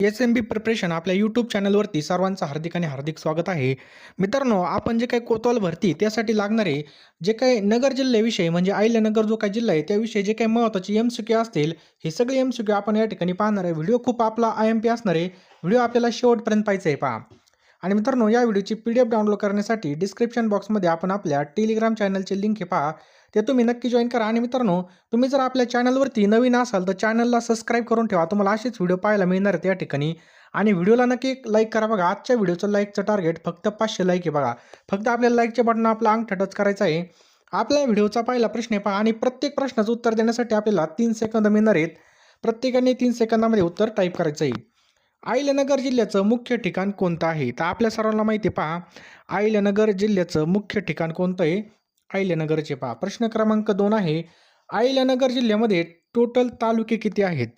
S M B preparation आपल्या YouTube चॅनलवरती सर्वांचं हार्दिक आणि हार्दिक स्वागत आहे. मित्रांनो आपण जे काही कोतवाल भरती त्यासाठी लागणारे जे काही नगर जिल्ह्याविषयी म्हणजे अहिल्यानगर जो काही जिल्हा आहे त्याविषयी जे काही महत्त्वाचे एम सी क्यू असतील हे सगळे एम सी क्यू आपण या ठिकाणी पाहणार आहे. व्हिडिओ खूप आपला आय एम पी असणार आहे. व्हिडिओ आपल्याला शेवटपर्यंत पाहिजे आहे पहा. आणि मित्रांनो या व्हिडिओची पी डी एफ डाउनलोड करण्यासाठी डिस्क्रिप्शन बॉक्समध्ये आपण आपल्या टेलिग्राम चॅनलचे लिंक हे पहा. ते तुम्ही नक्की जॉईन करा. आणि मित्रांनो तुम्ही जर आपल्या चॅनलवरती नवीन असाल तर चॅनलला सबस्क्राईब करून ठेवा. तुम्हाला असेच व्हिडिओ पाहायला मिळणार आहेत या ठिकाणी. आणि व्हिडिओला नक्की लाईक करा बघा. आजच्या व्हिडिओचं लाईकचं टार्गेट फक्त पाचशे लाईक आहे बघा. फक्त आपल्याला लाईकचे बटन आपला अंगठा टच करायचं आहे. आपल्या व्हिडिओचा पहिला प्रश्न आहे पहा. आणि प्रत्येक प्रश्नाचं उत्तर देण्यासाठी आपल्याला तीन सेकंद मिळणार आहेत. प्रत्येकाने तीन सेकंदामध्ये उत्तर टाईप करायचं आहे. अहिल्यानगर जिल्ह्याचं मुख्य ठिकाण कोणतं आहे? तर आपल्या सर्वांना माहिती पहा. आयलनगर जिल्ह्याचं मुख्य ठिकाण कोणतं आहे? अहिल्यानगरचे पहा. प्रश्न क्रमांक दोन आहे अहिल्यानगर जिल्ह्यामध्ये टोटल तालुके किती आहेत?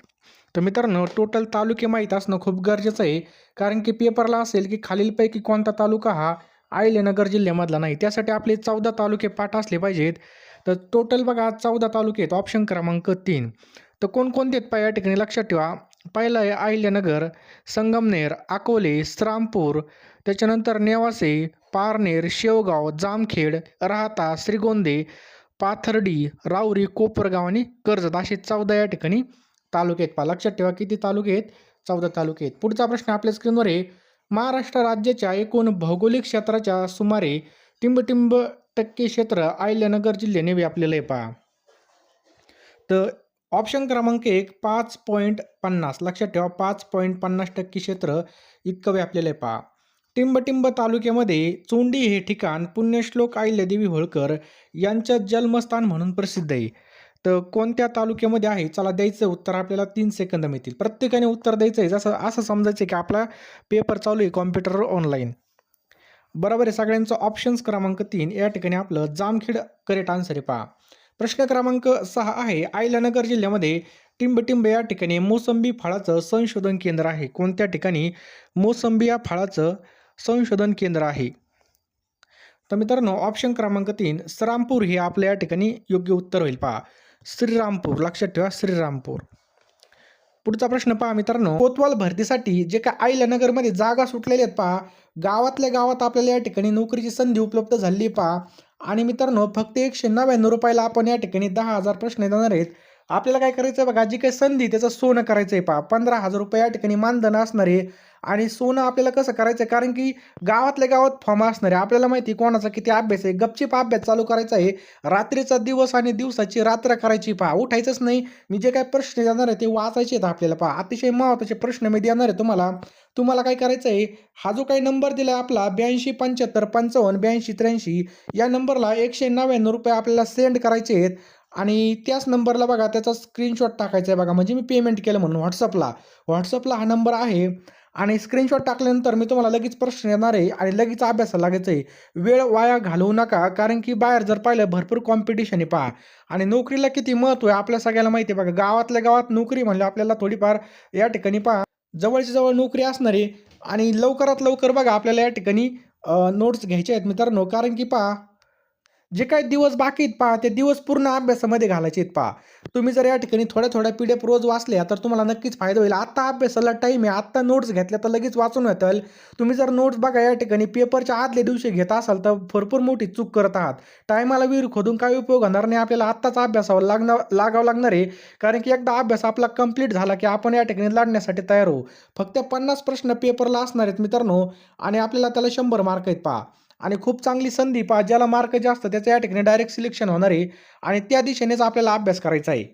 तर मित्रांनो टोटल तालुके माहीत असणं खूप गरजेचं आहे कारण की पेपरला असेल की खालीलपैकी कोणता तालुका हा अहिल्यानगर जिल्ह्यामधला नाही. त्यासाठी आपले चौदा तालुके पाठ असले पाहिजेत. तर टोटल बघा चौदा तालुके आहेत. ऑप्शन क्रमांक तीन. तर कोणकोणते आहेत पहा या ठिकाणी लक्षात ठेवा. पहिलं आहे अहिल्यानगर संगमनेर अकोले श्रामपूर. त्याच्यानंतर नेवासे पारनेर शेवगाव जामखेड राहता श्रीगोंदे पाथर्डी राऊरी कोपरगाव आणि कर्जत असे चौदा या ठिकाणी तालुके आहेत. पहा लक्षात ठेवा किती तालुके आहेत. चौदा तालुके आहेत. पुढचा प्रश्न आपल्या स्क्रीनवर आहे. महाराष्ट्र राज्याच्या एकूण भौगोलिक क्षेत्राच्या सुमारे टिंबटिंब टक्के क्षेत्र आयल्यानगर जिल्ह्याने व्यापलेलं आहे. पहा. तर ऑप्शन क्रमांक एक पाच पॉईंट पन्नास. लक्षात ठेवा पाच पॉईंट पन्नास टक्के क्षेत्र इतकं व्यापलेलं आहे. पहा. टिंबटिंब तालुक्यामध्ये चोंडी हे ठिकाण पुण्यश्लोक अहिल्यादेवी होळकर यांचं जन्मस्थान म्हणून प्रसिद्ध आहे. तर कोणत्या तालुक्यामध्ये आहे? चला द्यायचं उत्तर आपल्याला तीन सेकंद मिळतील. प्रत्येकाने उत्तर द्यायचं आहे जसं असं समजायचं की आपला पेपर चालू आहे कॉम्प्युटरवर ऑनलाईन बरोबर आहे. सगळ्यांचं ऑप्शन्स क्रमांक तीन. या ठिकाणी आपलं जामखेड करेक्ट आन्सर आहे पहा. प्रश्न क्रमांक सहा आहे. अहिल्यानगर जिल्ह्यामध्ये टिंबटिंब या ठिकाणी मोसंबी फळाचं संशोधन केंद्र आहे. कोणत्या ठिकाणी? मोसंबी या फळाचं संशोधन केंद्र आहे. तर मित्रांनो ऑप्शन क्रमांक तीन श्रीरामपूर हे आपल्या या ठिकाणी योग्य उत्तर होईल. पहा श्रीरामपूर लक्षात ठेवा श्रीरामपूर. पुढचा प्रश्न पहा मित्रांनो कोतवाल भरतीसाठी जे काय अहिल्यानगरमध्ये जागा सुटलेल्या आहेत पहा. गावातल्या गावात आपल्याला या ठिकाणी नोकरीची संधी उपलब्ध झाली पहा. आणि मित्रांनो फक्त एकशे नव्याण्णव रुपयाला आपण या ठिकाणी दहा हजार प्रश्न देणार आहेत. आपल्याला काय करायचं आहे बघा जी काही संधी त्याचं सोनं करायचं आहे पहा. पंधरा हजार रुपये या ठिकाणी मानधन असणारे आणि सोनं आपल्याला कसं करायचं आहे कारण की गावातल्या गावात फॉर्म असणार आहे आपल्याला माहिती आहे कोणाचा किती अभ्यास आहे गपचिप अभ्यास चालू करायचा आहे. रात्रीचा दिवस आणि दिवसाची रात्र करायची पहा. उठायचंच नाही. मी जे काही प्रश्न देणार आहे ते वाचायचे आहेत आपल्याला पहा. अतिशय महत्त्वाचे प्रश्न मी देणार आहे तुम्हाला. तुम्हाला काय करायचं आहे? हा जो काही नंबर दिला आहे आपला ब्याऐंशी पंच्याहत्तर पंचावन्न ब्याऐंशी त्र्याऐंशी या नंबरला एकशे नव्याण्णव रुपये आपल्याला सेंड करायचे आहेत. आणि त्याच नंबरला बघा त्याचा स्क्रीनशॉट टाकायचा आहे बघा. म्हणजे मी पेमेंट केलं म्हणून व्हॉट्सअपला व्हॉट्सअपला हा नंबर आहे. आणि स्क्रीनशॉट टाकल्यानंतर मी तुम्हाला लगेच प्रश्न येणार आहे आणि लगेच अभ्यासाला लागायचं आहे. वेळ वाया घालवू नका कारण की बाहेर जर पाहिलं भरपूर कॉम्पिटिशन आहे पहा. आणि नोकरीला किती महत्त्व आहे आपल्या सगळ्याला माहिती आहे बघा. गावातल्या गावात नोकरी म्हणलं आपल्याला थोडीफार या ठिकाणी पहा. जवळची जवळ नोकरी असणार आहे. आणि लवकरात लवकर बघा आपल्याला या ठिकाणी नोट्स घ्यायचे आहेत मित्रांनो. कारण की पहा जे काही दिवस बाकी आहेत पहा ते दिवस पूर्ण अभ्यासामध्ये घालायचे आहेत पहा. तुम्ही जर या ठिकाणी थोड्या थोड्या पी डी एफ रोज वाचल्या तर तुम्हाला नक्कीच फायदा होईल. आत्ता अभ्यासाला टाईम आहे आत्ता नोट्स घेतल्या तर लगेच वाचून येतील. तुम्ही जर नोट्स बघा या ठिकाणी पेपरच्या आदल्या दिवशी घेत असाल तर भरपूर मोठी चूक करत आहात. टायमाला विहीर खोदून काही उपयोग होणार नाही आपल्याला आत्ताच अभ्यासावर लागणार लागावं लागणार आहे. कारण की एकदा अभ्यास आपला कंप्लीट झाला की आपण या ठिकाणी लढण्यासाठी तयार होऊ. फक्त पन्नास प्रश्न पेपरला असणार आहेत मित्रांनो आणि आपल्याला त्याला शंभर मार्क आहेत पहा. आणि खूप चांगली संधी पहा ज्याला मार्क जास्त त्याचं या ठिकाणी डायरेक्ट सिलेक्शन होणार आहे. आणि त्या दिशेनेच आपल्याला अभ्यास करायचा आहे.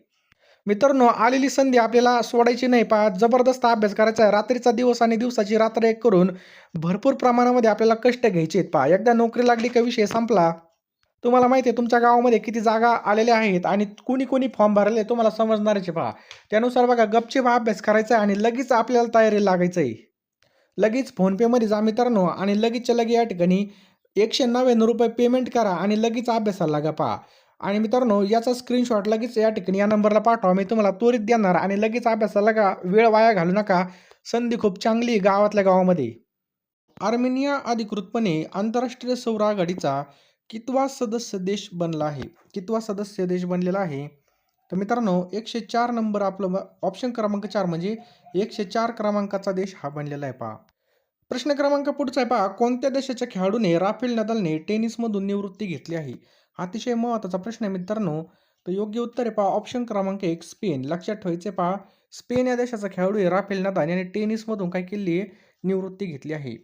मित्रांनो आलेली संधी आपल्याला सोडायची नाही पहा जबरदस्त अभ्यास करायचा आहे. रात्रीचा दिवस आणि दिवसाची रात्र एक करून भरपूर प्रमाणामध्ये आपल्याला कष्ट घ्यायचे आहेत पहा. एकदा नोकरी लागली का विषय संपला तुम्हाला माहिती आहे तुमच्या गावामध्ये किती जागा आलेल्या आहेत आणि कुणी कुणी फॉर्म भरले तुम्हाला समजणारच पहा. त्यानुसार बघा गपचेप अभ्यास करायचा आहे आणि लगेच आपल्याला तयारी लागायचं आहे. लगेच फोनपेमध्ये जा मित्रांनो आणि लगेचच्या लगे या ठिकाणी एकशे नव्याण्णव रुपये पेमेंट करा आणि लगेच अभ्यासाला लागा पहा. आणि मित्रांनो याचा स्क्रीनशॉट लगेच या ठिकाणी या नंबरला पाठवा. मी तुम्हाला त्वरित देणार आणि लगेच अभ्यासाला लागा. वेळ वाया घालू नका. संधी खूप चांगली गावातल्या गावामध्ये. आर्मेनिया अधिकृतपणे आंतरराष्ट्रीय सौर आघाडीचा कितवा सदस्य देश बनला आहे? कितवा सदस्य देश बनलेला आहे? तर मित्रांनो एकशे चार नंबर आपलं ऑप्शन क्रमांक चार म्हणजे एकशे चार क्रमांकाचा देश हा बनलेला आहे पहा. प्रश्न क्रमांक पुढचा आहे पहा. कोणत्या देशाच्या खेळाडूने राफेल नदालने टेनिसमधून निवृत्ती घेतली आहे? अतिशय महत्त्वाचा प्रश्न आहे मित्रांनो. तर योग्य उत्तर आहे पहा. ऑप्शन क्रमांक एक स्पेन लक्षात ठेवायचे पहा. स्पेन या देशाचा खेळाडू आहे राफेल नदाल. याने टेनिसमधून काय केली आहे? निवृत्ती घेतली आहे.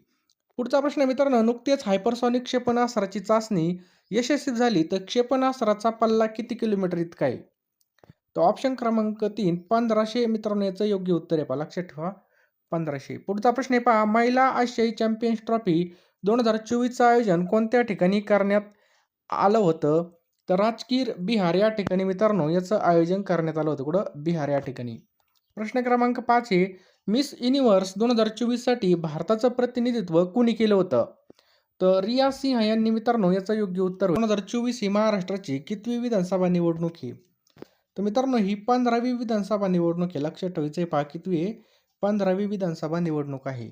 पुढचा प्रश्न आहे मित्रांनो. नुकतेच हायपरसॉनिक क्षेपणास्त्राची चाचणी यशस्वी झाली तर क्षेपणास्त्राचा पल्ला किती किलोमीटर इतका आहे? तर ऑप्शन क्रमांक तीन पंधराशे मित्रांनो. याचं योग्य उत्तर आहे पहा. लक्षात ठेवा. पंधराशे. पुढचा प्रश्न आहे पहा महिला आशियाई चॅम्पियन्स ट्रॉफी दोन हजार चोवीसचं आयोजन कोणत्या ठिकाणी करण्यात आलं होतं? तर राजकीर बिहार या ठिकाणी मित्रांनो याचं आयोजन करण्यात आलं होतं. कुठं? बिहार या ठिकाणी. प्रश्न क्रमांक पाच आहे मिस युनिव्हर्स दोन हजार चोवीससाठी भारताचं प्रतिनिधित्व कुणी केलं होतं? तर रिया सिंह यांनी मित्रांनो याचं योग्य उत्तर दोन हजार चोवीस ही महाराष्ट्राची कितवी विधानसभा निवडणूक आहे? तर मित्रांनो ही पंधरावी विधानसभा निवडणूक आहे. लक्षात ठेवायचं आहे पहा कितवी आहे? पंधरावी विधानसभा निवडणूक आहे.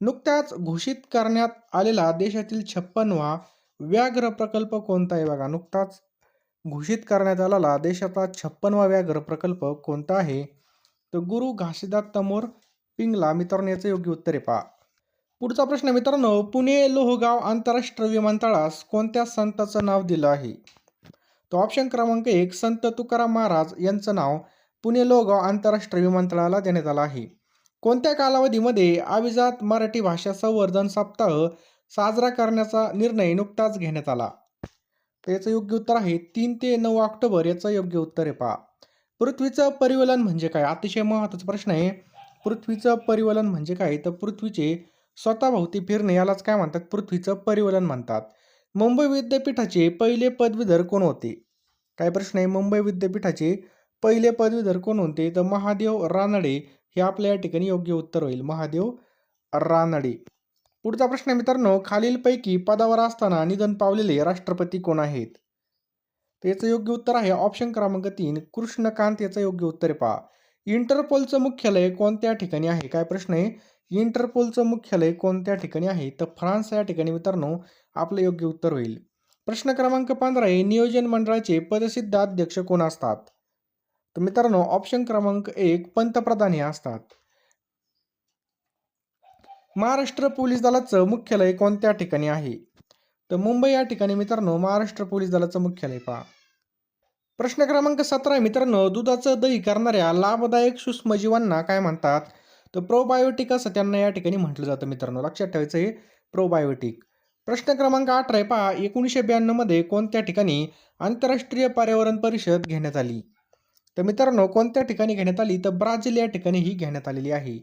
नुकत्याच घोषित करण्यात आलेला देशातील छप्पनवा व्याघ्र प्रकल्प कोणता आहे बघा? नुकताच घोषित करण्यात आलेला देशाचा छप्पनवा व्याघ्र प्रकल्प कोणता आहे? तर गुरु घासीदास तमोर पिंगला मित्रांनो याचं योग्य उत्तर आहे पहा. पुढचा प्रश्न मित्रांनो पुणे लोहगाव आंतरराष्ट्रीय विमानतळास कोणत्या संताचं नाव दिलं आहे? तो ऑप्शन क्रमांक एक संत तुकाराम महाराज यांचं नाव पुणे लोहगाव आंतरराष्ट्रीय विमानतळाला देण्यात आलं आहे. कोणत्या कालावधीमध्ये अभिजात मराठी भाषा संवर्धन सप्ताह साजरा करण्याचा निर्णय नुकताच घेण्यात आला? तर याचं योग्य उत्तर आहे तीन ते नऊ ऑक्टोबर याचं योग्य उत्तर आहे पहा. पृथ्वीचं परिवलन म्हणजे काय? अतिशय महत्त्वाचा प्रश्न आहे. पृथ्वीचं परिवलन म्हणजे काय? तर पृथ्वीचे स्वतःभोवती फिरणे यालाच काय म्हणतात? पृथ्वीचं परिवलन म्हणतात. मुंबई विद्यापीठाचे पहिले पदवीधर कोण होते? काय प्रश्न आहे? मुंबई विद्यापीठाचे पहिले पदवीधर कोण होते? तर महादेव रानडे हे आपल्या या ठिकाणी योग्य उत्तर होईल. महादेव रानडे. पुढचा प्रश्न आहे मित्रांनो खालीलपैकी पदावर असताना निधन पावलेले राष्ट्रपती कोण आहेत? तर याचं योग्य उत्तर आहे ऑप्शन क्रमांक तीन कृष्णकांत. याचं योग्य उत्तर आहे पहा. इंटरपोलचं मुख्यालय कोणत्या ठिकाणी आहे? काय प्रश्न आहे? इंटरपोलचं मुख्यालय कोणत्या ठिकाणी आहे? तर फ्रान्स या ठिकाणी मित्रांनो आपलं योग्य उत्तर होईल. प्रश्न क्रमांक पंधरा आहे नियोजन मंडळाचे पदसिद्ध अध्यक्ष कोण असतात? तर मित्रांनो ऑप्शन क्रमांक एक पंतप्रधान हे असतात. महाराष्ट्र पोलीस दलाचं मुख्यालय कोणत्या ठिकाणी आहे? तर मुंबई या ठिकाणी मित्रांनो महाराष्ट्र पोलीस दलाचं मुख्यालय पहा. प्रश्न क्रमांक सतरा मित्रांनो दुधाचं दही करणाऱ्या लाभदायक सूक्ष्मजीवांना काय म्हणतात? तर प्रोबायोटिक असं त्यांना या ठिकाणी म्हटलं जातं मित्रांनो. लक्षात ठेवायचं हे प्रोबायोटिक प्रश्न क्रमांक अठरा आहे पहा एकोणीसशे ब्याण्णवमध्ये कोणत्या ठिकाणी आंतरराष्ट्रीय पर्यावरण परिषद घेण्यात आली? तर मित्रांनो कोणत्या ठिकाणी घेण्यात आली? तर ब्राझील या ठिकाणी ही घेण्यात आलेली आहे.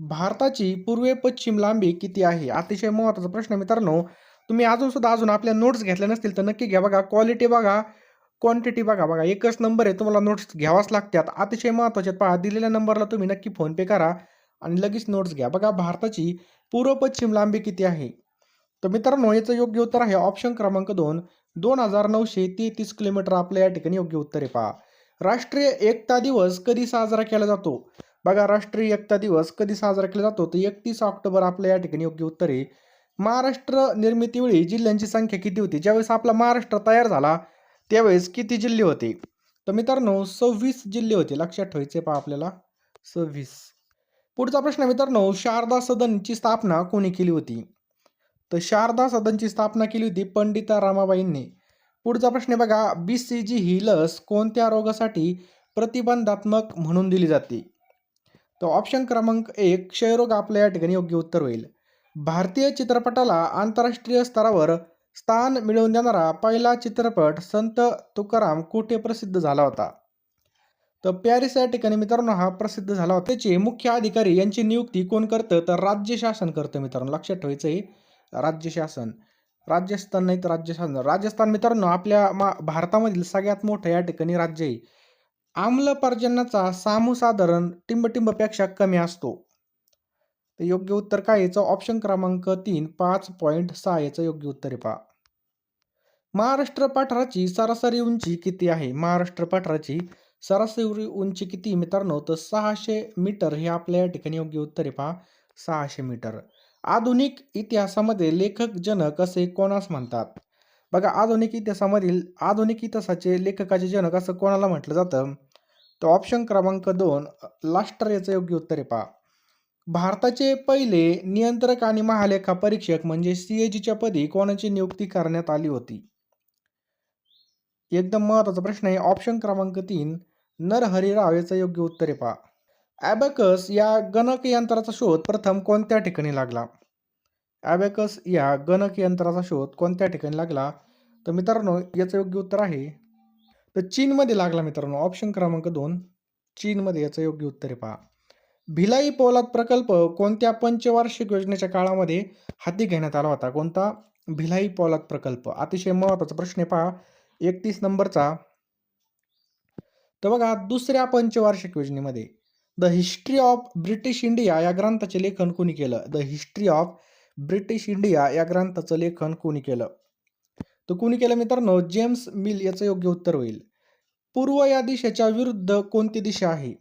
भारताची पूर्वे पश्चिम लांबी किती आहे? अतिशय महत्त्वाचा प्रश्न मित्रांनो. तुम्ही अजून सुद्धा अजून आपल्या नोट्स घेतल्या नसतील तर नक्की घ्या बघा. क्वालिटी बघा. क्वांटिटी बघा बघा. एकच नंबर आहे तुम्हाला नोट्स घ्यावाच लागतात. अतिशय महत्त्वाचे पहा दिलेल्या नंबरला तुम्ही नक्की फोनपे करा आणि लगेच नोट्स घ्या. बघा भारताची पूर्व पश्चिम लांबी किती आहे? तर मित्रांनो याचं योग्य उत्तर आहे ऑप्शन क्रमांक दोन. दोन हजार नऊशे तेहतीस किलोमीटर आपल्या या ठिकाणी योग्य उत्तर आहे पहा. राष्ट्रीय एकता दिवस कधी साजरा केला जातो? बघा राष्ट्रीय एकता दिवस कधी साजरा केला जातो? तर एकतीस ऑक्टोबर आपल्या या ठिकाणी योग्य उत्तर आहे. महाराष्ट्र निर्मितीवेळी जिल्ह्यांची संख्या किती होती? ज्यावेळेस आपला महाराष्ट्र तयार झाला त्यावेळेस किती जिल्हे होते? तर मित्रांनो सव्वीस जिल्हे होते. लक्षात ठेवायचे पहा आपल्याला. सव्वीस. पुढचा प्रश्न मित्रांनो शारदा सदनची स्थापना कोणी केली होती? तर शारदा सदनची स्थापना केली होती पंडिता रामाबाईंनी. पुढचा प्रश्न आहे बघा. बी सी जी ही लस कोणत्या रोगासाठी प्रतिबंधात्मक म्हणून दिली जाते? तर ऑप्शन क्रमांक एक क्षयरोग आपल्या या ठिकाणी योग्य उत्तर होईल. भारतीय चित्रपटाला आंतरराष्ट्रीय स्तरावर स्थान मिळवून देणारा पहिला चित्रपट संत तुकाराम कुठे प्रसिद्ध झाला होता? तर पॅरिस या ठिकाणी मित्रांनो हा प्रसिद्ध झाला होता. त्याचे मुख्य अधिकारी यांची नियुक्ती कोण करतं? तर राज्य शासन करतं मित्रांनो. लक्षात ठेवायचं आहे राज्य शासन. राजस्थान नाही तर राज्य राजस्थान मित्रांनो आपल्या मा भारतामधील सगळ्यात मोठं या ठिकाणी राज्य आहे. आम्ल पर्जन्याचा टिंबटिंबपेक्षा कमी असतो. तर योग्य उत्तर काय याचं ऑप्शन क्रमांक तीन पाच पॉईंट सहा याचं योग्य उत्तर आहे पहा. महाराष्ट्र पठाराची सरासरी उंची किती आहे? महाराष्ट्र पठाराची सरासरी उंची किती मित्रांनो? तर सहाशे मीटर हे आपल्या या ठिकाणी योग्य उत्तर आहे पहा. सहाशे मीटर. आधुनिक इतिहासामध्ये लेखक जनक असे कोणास म्हणतात? बघा आधुनिक इतिहासामधील आधुनिक इतिहासाचे लेखकाचे जनक असं कोणाला म्हटलं जातं? तर ऑप्शन क्रमांक दोन लास्टर याचं योग्य उत्तर आहे पहा. भारताचे पहिले नियंत्रक आणि महालेखा परीक्षक म्हणजे सी ए जीच्या पदी कोणाची नियुक्ती करण्यात आली होती? एकदम महत्त्वाचा प्रश्न आहे. ऑप्शन क्रमांक तीन नरहरी राव याचं योग्य उत्तर आहे पहा. ॲबॅकस या गणक यंत्राचा शोध प्रथम कोणत्या ठिकाणी लागला? ॲबॅकस या गणक यंत्राचा शोध कोणत्या ठिकाणी लागला? तर मित्रांनो याचं योग्य उत्तर आहे. तर चीनमध्ये लागला मित्रांनो ऑप्शन क्रमांक दोन. चीनमध्ये याचं योग्य उत्तर आहे पहा. भिलाई पोलाद प्रकल्प कोणत्या पंचवार्षिक योजनेच्या काळामध्ये हाती घेण्यात आला होता? कोणता? भिलाई पोलाद प्रकल्प. अतिशय महत्त्वाचा प्रश्न आहे पहा. एकतीस नंबरचा. तर बघा दुसऱ्या पंचवार्षिक योजनेमध्ये the history of British India या ग्रंथाचे लेखन कोणी केलं? The history of British India या ग्रंथाचं लेखन कोणी केलं? तर कोणी केलं मित्रांनो? जेम्स मिल याचं योग्य उत्तर होईल. पूर्व या दिशेच्या विरुद्ध कोणती दिशा आहे?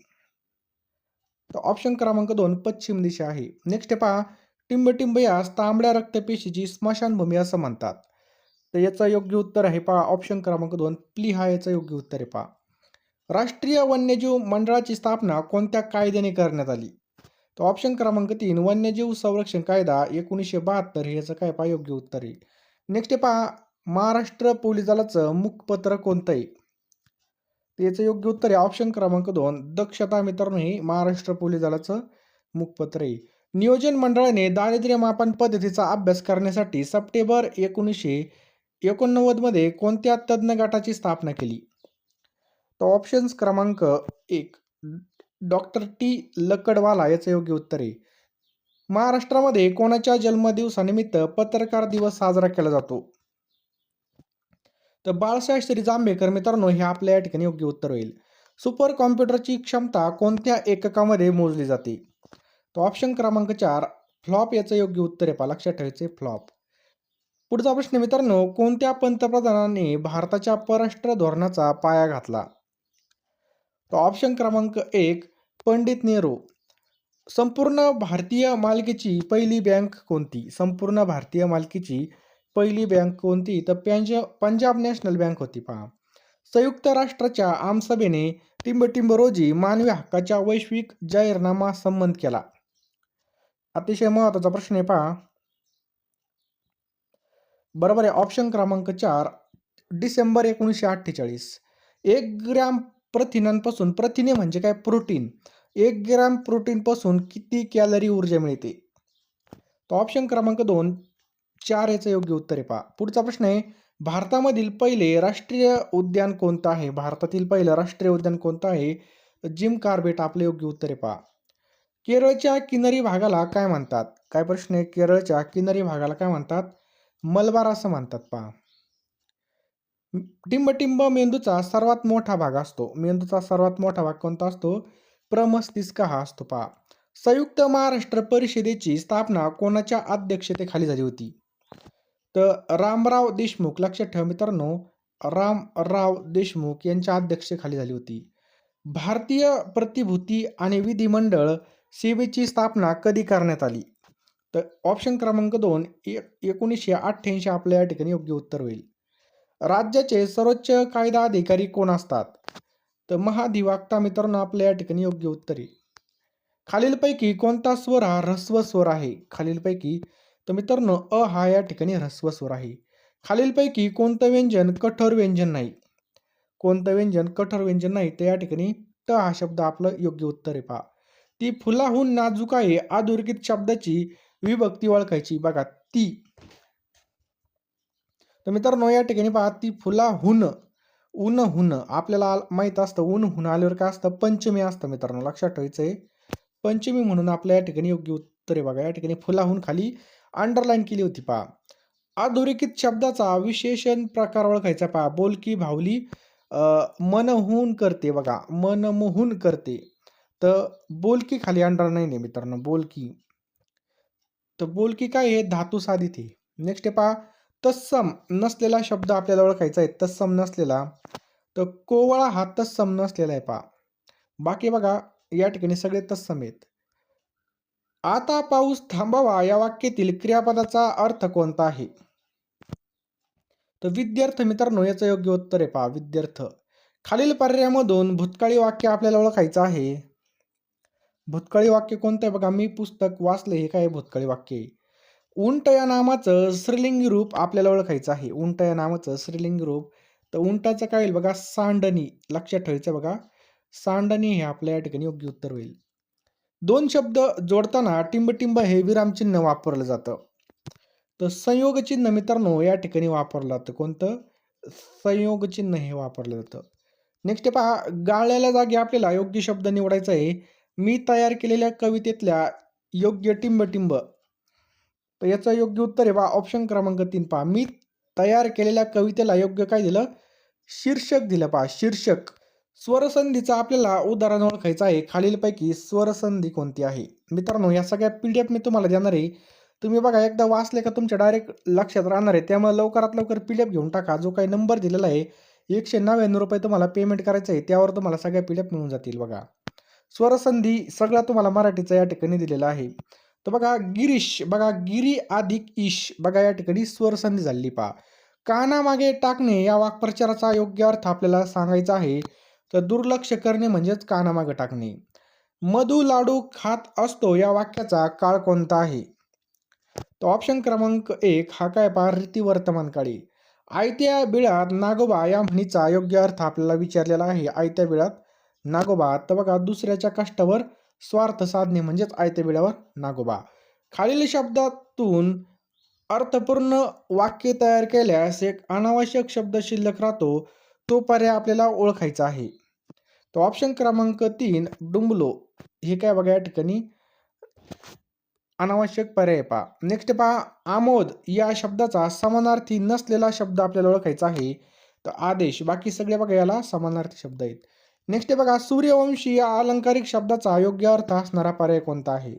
तर ऑप्शन क्रमांक दोन पश्चिम दिशा आहे. नेक्स्ट पहा. टिंबटिंब यास तांबड्या रक्तपेशीची स्मशानभूमी असं म्हणतात. तर याचं योग्य उत्तर आहे पहा. ऑप्शन क्रमांक दोन प्ली हा याचं योग्य उत्तर आहे पहा. राष्ट्रीय वन्यजीव मंडळाची स्थापना कोणत्या कायद्याने करण्यात आली? तर ऑप्शन क्रमांक तीन वन्यजीव संरक्षण कायदा एकोणीसशे बहात्तर याचं काय पहा? योग्य उत्तर आहे. नेक्स्ट पहा महाराष्ट्र पोलीस दलाचं मुखपत्र कोणतं आहे? याचं योग्य उत्तर आहे. ऑप्शन क्रमांक दोन दक्षता मित्रांनो हे महाराष्ट्र पोलीस दलाचं मुखपत्र आहे. नियोजन मंडळाने दारिद्र्य मापन पद्धतीचा अभ्यास करण्यासाठी सप्टेंबर एकोणीसशे एकोणनव्वदमध्ये कोणत्या तज्ज्ञ गटाची स्थापना केली? तर ऑप्शन्स क्रमांक एक डॉक्टर टी लकडवाला याचं योग्य उत्तर आहे. महाराष्ट्रामध्ये कोणाच्या जन्मदिवसानिमित्त पत्रकार दिवस साजरा केला जातो? तर बाळशास्त्री जांभेकर मित्रांनो हे आपल्या या ठिकाणी योग्य उत्तर होईल. सुपर कॉम्प्युटरची क्षमता कोणत्या एककामध्ये मोजली जाते? तर ऑप्शन क्रमांक चार फ्लॉप याचं योग्य उत्तर आहे पहा लक्षात ठेवायचे फ्लॉप. पुढचा प्रश्न मित्रांनो कोणत्या पंतप्रधानांनी भारताच्या परराष्ट्र धोरणाचा पाया घातला? तर ऑप्शन क्रमांक एक पंडित नेहरू. संपूर्ण भारतीय मालकीची पहिली बँक कोणती? संपूर्ण भारतीय मालकीची पहिली बँक कोणती? तर पंजाब पंजाब नॅशनल बँक होती पहा. संयुक्त राष्ट्राच्या आमसभेने टिंबटिंब रोजी मानवी हक्काच्या वैश्विक जाहीरनामा संमत केला. अतिशय महत्त्वाचा प्रश्न आहे पहा. बरोबर आहे ऑप्शन क्रमांक चार डिसेंबर एकोणीसशे अठ्ठेचाळीस. एक ग्रॅम प्रथिनांपासून प्रथिने म्हणजे काय? प्रोटीन. एक ग्रॅम प्रोटीनपासून किती कॅलरी ऊर्जा मिळते? तर ऑप्शन क्रमांक दोन चार याचं योग्य उत्तर आहे पहा. पुढचा प्रश्न आहे भारतामधील पहिले राष्ट्रीय उद्यान कोणतं आहे? भारतातील पहिलं राष्ट्रीय उद्यान कोणतं आहे? जिम कार्बेट आपलं योग्य उत्तर आहे पहा. केरळच्या किनारी भागाला काय म्हणतात? काय प्रश्न आहे? केरळच्या किनारी भागाला काय म्हणतात? मलबार असं म्हणतात पहा. टिंबटिंब मेंदूचा सर्वात मोठा भाग असतो. मेंदूचा सर्वात मोठा भाग कोणता असतो? प्रमस्तिष्क हा असतो पहा. संयुक्त महाराष्ट्र परिषदेची स्थापना कोणाच्या अध्यक्षतेखाली झाली होती? तर रामराव देशमुख लक्षात ठेवा मित्रांनो रामराव देशमुख यांच्या अध्यक्षतेखाली झाली होती. भारतीय प्रतिभूती आणि विधिमंडळ सेवेची स्थापना कधी करण्यात आली? तर ऑप्शन क्रमांक दोन एकोणीसशे अठ्ठ्याऐंशी आपल्या या ठिकाणी योग्य उत्तर होईल. राज्याचे सर्वोच्च कायदा अधिकारी कोण असतात? तर महाधिवक्ता मित्रांनो आपल्या या ठिकाणी योग्य उत्तरे खालीलपैकी कोणता स्वर हा ह्रस्व स्वर आहे? खालीलपैकी तर मित्रांनो अ हा या ठिकाणी ह्रस्व स्वर आहे. खालीलपैकी कोणतं व्यंजन कठोर व्यंजन नाही? कोणतं व्यंजन कठोर व्यंजन नाही? तर या ठिकाणी त हा शब्द आपलं योग्य उत्तर आहे पहा. ती फुलाहून नाजूक आहे अधोरेखित शब्दाची विभक्ती ओळखायची. बघा ती. तर मित्रांनो या ठिकाणी पहा ती फुलाहून ऊन हुन आपल्याला माहीत असतं ऊन हुन आल्यावर काय असतं? पंचमी असतं मित्रांनो लक्षात ठेवायचं आहे पंचमी म्हणून आपल्या या ठिकाणी योग्य उत्तरे बघा या ठिकाणी फुलाहून खाली अंडरलाईन केली होती पहा. अधोरेखित शब्दाचा विशेषण प्रकार ओळखायचा पहा. बोलकी भावली मनहून करते बघा मनमोहून करते. तर बोलकी खाली अंडरलाईन आहे मित्रांनो बोलकी तर बोलकी काय आहे धातू साधित आहे. नेक्स्ट पहा तत्सम नसलेला शब्द आपल्याला ओळखायचा आहे. तत्सम नसलेला. तर कोवळा हा तत्सम नसलेला आहे पहा. बाकी बघा या ठिकाणी सगळे तत्सम आहेत. आता पाऊस थांबावा या वाक्यातील क्रियापदाचा अर्थ कोणता आहे? तर विद्यार्थ मित्रांनो याचं योग्य उत्तर आहे पहा. विद्यार्थ. खालील पर्यायामधून भूतकाळी वाक्य आपल्याला ओळखायचं आहे. भूतकाळी वाक्य कोणतं आहे बघा. मी पुस्तक वाचले हे काय भूतकाळी वाक्य आहे. उंट या नामाचं स्त्रीलिंगी रूप आपल्याला ओळखायचं आहे. उंट या नामाचं स्त्रीलिंगी रूप. तर उंटाचं काय होईल बघा? सांडणी. लक्षात ठेवायचं बघा. सांडणी हे आपल्या या ठिकाणी योग्य उत्तर होईल. दोन शब्द जोडताना टिंबटिंब हे विरामचिन्ह वापरलं जातं. तर संयोग चिन्ह मित्रांनो या ठिकाणी वापरलं जातं. कोणतं? संयोग चिन्ह हे वापरलं जातं. नेक्स्ट पहा गाळ्याला जागी आपल्याला योग्य शब्द निवडायचा आहे. मी तयार केलेल्या कवितेतल्या योग्य टिंबटिंब तर याचं योग्य उत्तर आहे. बा ऑप्शन क्रमांक तीन पहा. मी तयार केलेल्या कवितेला योग्य काय दिलं? शीर्षक दिलं पहा. शीर्षक. स्वरसंधीचा आपल्याला उदाहरण ओळखायचं आहे. खालीलपैकी स्वरसंधी कोणती आहे? मित्रांनो या सगळ्या पी डी एफ मी तुम्हाला देणार आहे. तुम्ही बघा एकदा वाचले का तुमच्या डायरेक्ट लक्षात राहणार आहे. त्यामुळे लवकरात लवकर पी डी एफ घेऊन टाका. जो काही नंबर दिलेला आहे एकशे नव्याण्णव रुपये तुम्हाला पेमेंट करायचं आहे त्यावर तुम्हाला सगळ्या पी डी एफ मिळून जातील बघा. स्वरसंधी सगळा तुम्हाला मराठीचा या ठिकाणी दिलेला आहे. तर बघा गिरीश बघा गिरी अधिक ईश बघा या ठिकाणी स्वरसंधी झाली. पहा. कानामागे टाकणे या वाक्प्रचाराचा योग्य अर्थ आपल्याला सांगायचा आहे. तर दुर्लक्ष करणे म्हणजेच कानामागे टाकणे. मधू लाडू खात असतो या वाक्याचा काळ कोणता आहे? तर ऑप्शन क्रमांक एक हा काय पहा रीती वर्तमान काळी. आयत्या बिळात नागोबा या म्हणीचा योग्य अर्थ आपल्याला विचारलेला आहे. आयत्या बिळात नागोबा. तर बघा दुसऱ्याच्या कष्टावर स्वार्थ साधणे म्हणजेच आयत्या वेळावर नागोबा. खालील शब्दातून अर्थपूर्ण वाक्य तयार केल्यास एक अनावश्यक शब्द शिल्लक राहतो तो पर्याय आपल्याला ओळखायचा आहे. तो ऑप्शन क्रमांक तीन डुंबलो. हे काय बघा या ठिकाणी? अनावश्यक पर्याय पहा. नेक्स्ट पहा आमोद या शब्दाचा समानार्थी नसलेला शब्द आपल्याला ओळखायचा आहे. तर आदेश बाकी सगळे बघा याला समानार्थी शब्द आहेत. नेक्स्ट बघा सूर्यवंशी या अलंकारिक शब्दाचा योग्य अर्थ असणारा पर्याय कोणता आहे?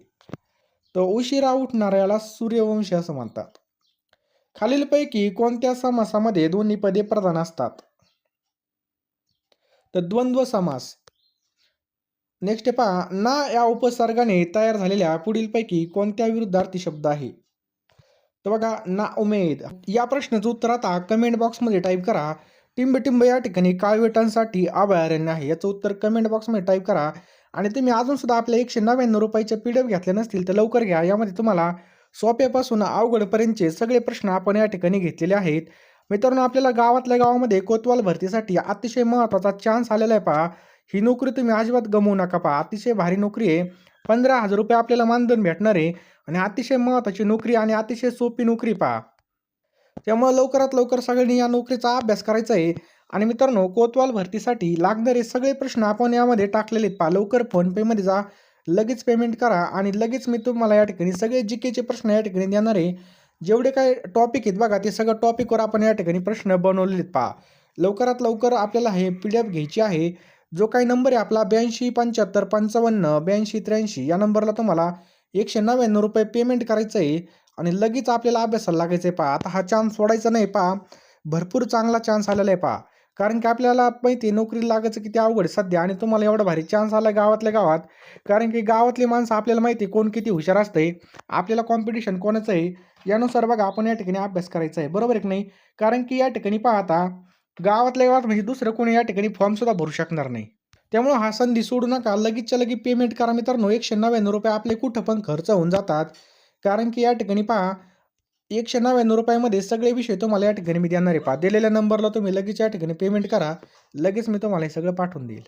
तर उशिरा उठणाऱ्याला सूर्यवंशी असं म्हणतात. खालीलपैकी कोणत्या समासामध्ये दोन्ही पदे प्रधान असतात? तर द्वंद्व समास. नेक्स्ट पहा ना या उपसर्गाने तयार झालेल्या पुढीलपैकी कोणत्या विरुद्धार्थी शब्द आहे? तर बघा ना उमेद. या प्रश्नाचं उत्तर आता कमेंट बॉक्समध्ये टाईप करा. टिंबटिंब या ठिकाणी काळवेटांसाठी अभयारण्य आहे. याचं उत्तर कमेंट बॉक्समध्ये टाईप करा. आणि तुम्ही अजून सुद्धा आपल्या एकशे नव्याण्णव रुपयाचे पी डी एफ घेतले नसतील तर लवकर घ्या. यामध्ये तुम्हाला सोप्यापासून अवघडपर्यंतचे सगळे प्रश्न आपण या ठिकाणी घेतलेले आहेत. मित्रांनो आपल्याला गावातल्या गावामध्ये कोतवाल भरतीसाठी अतिशय महत्त्वाचा चान्स आलेला आहे पहा. ही नोकरी तुम्ही अजिबात गमवू नका पहा. अतिशय भारी नोकरी आहे. पंधरा हजार रुपये आपल्याला मानधन भेटणार आहे. आणि अतिशय महत्त्वाची नोकरी आणि अतिशय सोपी नोकरी पहा. त्यामुळे लवकरात लवकर सगळ्यांनी या नोकरीचा अभ्यास करायचा आहे. आणि मित्रांनो कोतवाल भरतीसाठी लागणारे सगळे प्रश्न आपण यामध्ये टाकलेले आहेत. पहा लवकर फोनपेमध्ये जा लगेच पेमेंट करा आणि लगेच मी तुम्हाला या ठिकाणी सगळे जी केचे प्रश्न या ठिकाणी देणार आहे. जेवढे काय टॉपिक आहेत बघा ते सगळं टॉपिकवर आपण या ठिकाणी प्रश्न बनवलेले आहेत. पहा लवकरात लवकर आपल्याला हे पी डी एफ घ्यायची आहे. जो काही नंबर आहे आपला ब्याऐंशी पंच्याहत्तर पंचावन्न ब्याऐंशी त्र्याऐंशी या नंबरला तुम्हाला एकशे नव्याण्णव रुपये पेमेंट करायचं आहे. आणि लगेच आपल्याला अभ्यासाला लागायचं आहे पहा. आता हा चान्स सोडायचा नाही पहा. भरपूर चांगला चान्स आलेला आहे पहा. कारण की आपल्याला माहिती आहे नोकरी लागायचं किती अवघड आहे सध्या आणि तुम्हाला एवढा भारी चान्स आला गावातल्या गावात. कारण की गावातली माणसं आपल्याला माहिती आहे कोण किती हुशार असतंय. आपल्याला कॉम्पिटिशन कोणाचं आहे यानुसार बघा आपण या ठिकाणी अभ्यास करायचा आहे. बरोबर एक की नाही? कारण की या ठिकाणी पाहता गावातल्या गावात म्हणजे दुसरं कोणी या ठिकाणी फॉर्मसुद्धा भरू शकणार नाही. त्यामुळं हा संधी सोडू नका. लगेचच्या लगेच पेमेंट करा मित्रांनो. एकशे नव्याण्णव रुपये आपले कुठं पण खर्च होऊन जातात. कारण की या ठिकाणी पहा एकशे नव्याण्णव रुपयामध्ये सगळे विषय तुम्हाला या ठिकाणी मी देणार आहे. पहा दिलेल्या नंबरला तुम्ही लगेच या ठिकाणी पेमेंट करा. लगेच मी तुम्हाला हे सगळं पाठवून देईल.